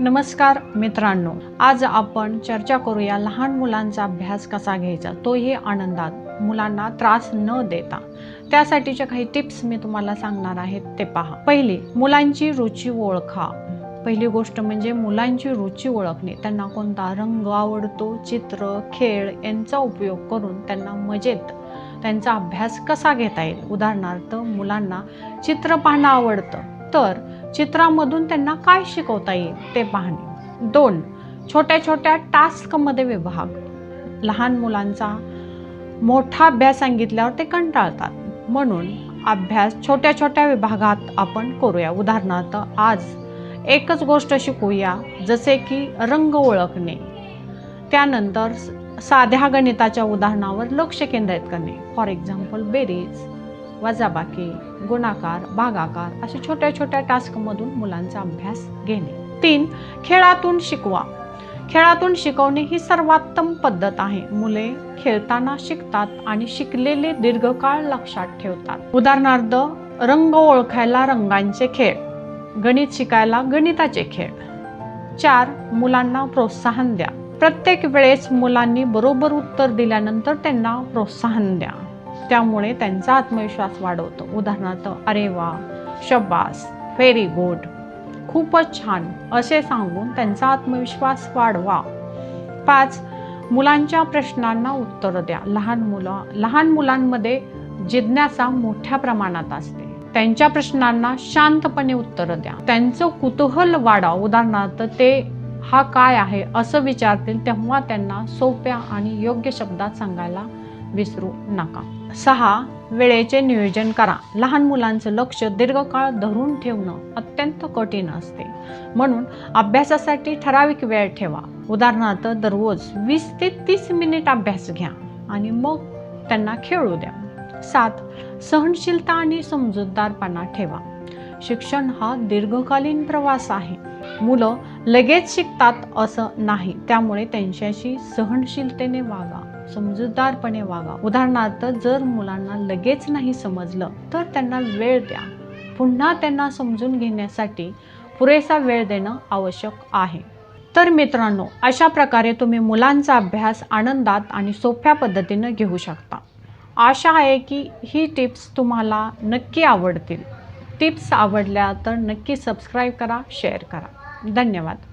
नमस्कार मित्रांनो आज आपण चर्चा करूया लहान मुलांचा अभ्यास कसा घ्यायचा तोही आनंदात मुलांना त्रास न देता. त्यासाठीच्या काही टिप्स मी तुम्हाला सांगणार आहे ते पहा. पहिली मुलांची रुची ओळखा. पहिली गोष्ट म्हणजे मुलांची रुची ओळखणे. त्यांना कोणता रंग आवडतो चित्र खेळ यांचा उपयोग करून त्यांना मजेत त्यांचा अभ्यास कसा घेता येईल? उदाहरणार्थ मुलांना चित्र पाहणं आवडतं. तर चित्रामधून त्यांना काय शिकवता येईल ते पाहणे. दोन छोट्या छोट्या टास्कमध्ये विभाग. लहान मुलांचा मोठा अभ्यास सांगितल्यावर ते कंटाळतात. म्हणून अभ्यास छोट्या छोट्या विभागात आपण करूया. उदाहरणार्थ आज एकच गोष्ट शिकूया जसे की रंग ओळखणे. त्यानंतर साध्या गणिताच्या उदाहरणावर लक्ष केंद्रित करणे. फॉर एक्झाम्पल बेरीज वजाबाकी गुणाकार भागाकार अशा छोट्या छोट्या टास्कमधून मुलांचा अभ्यास घेणे. तीन खेळातून शिकवा. खेळातून शिकवणे ही सर्वोत्तम पद्धत आहे. मुले खेळताना शिकतात आणि शिकलेले दीर्घकाळ लक्षात ठेवतात. उदाहरणार्थ रंग ओळखायला रंगांचे खेळ गणित शिकायला गणिताचे खेळ. चार मुलांना प्रोत्साहन द्या. प्रत्येक वेळेस मुलांनी बरोबर उत्तर दिल्यानंतर त्यांना प्रोत्साहन द्या. त्यामुळे त्यांचा आत्मविश्वास वाढवतो. उदाहरणार्थ अरे वा शब्बास व्हेरी गुड खूपच छान. असे सांगून त्यांचा आत्मविश्वास वाढवा. पाच मुलांच्या प्रश्नांना उत्तर द्या. लहान मुलं लहान मुलांमध्ये जिज्ञासा मोठ्या प्रमाणात असते. त्यांच्या प्रश्नांना शांतपणे उत्तर द्या. त्यांचं कुतूहल वाढा. उदाहरणार्थ ते हा काय आहे? असं विचारतील तेव्हा त्यांना सोप्या आणि योग्य शब्दात सांगायला विसरू नका. सहा वेळेचे नियोजन करा. लहान मुलांचं लक्ष दीर्घकाळ धरून ठेवणं अत्यंत कठीण असते. म्हणून अभ्यासासाठी ठराविक वेळ ठेवा. उदाहरणार्थ दररोज वीस ते तीस मिनिट अभ्यास घ्या आणि मग त्यांना खेळू द्या. सात सहनशीलता आणि समजूतदारपणा ठेवा. शिक्षण हा दीर्घकालीन प्रवास आहे. मुलं लगेच शिकतात असं नाही. त्यामुळे त्यांच्याशी सहनशीलतेने वागा समजूतदारपणे वागा. उदाहरणार्थ जर मुलांना लगेच नाही समजलं तर त्यांना वेळ द्या. पुन्हा त्यांना समजून घेण्यासाठी पुरेसा वेळ देणं आवश्यक आहे. तर मित्रांनो अशा प्रकारे तुम्ही मुलांचा अभ्यास आनंदात आणि सोप्या पद्धतीनं घेऊ शकता. आशा आहे की ही टिप्स तुम्हाला नक्की आवडतील. टिप्स आवडल्या तर नक्की सबस्क्राईब करा शेअर करा. धन्यवाद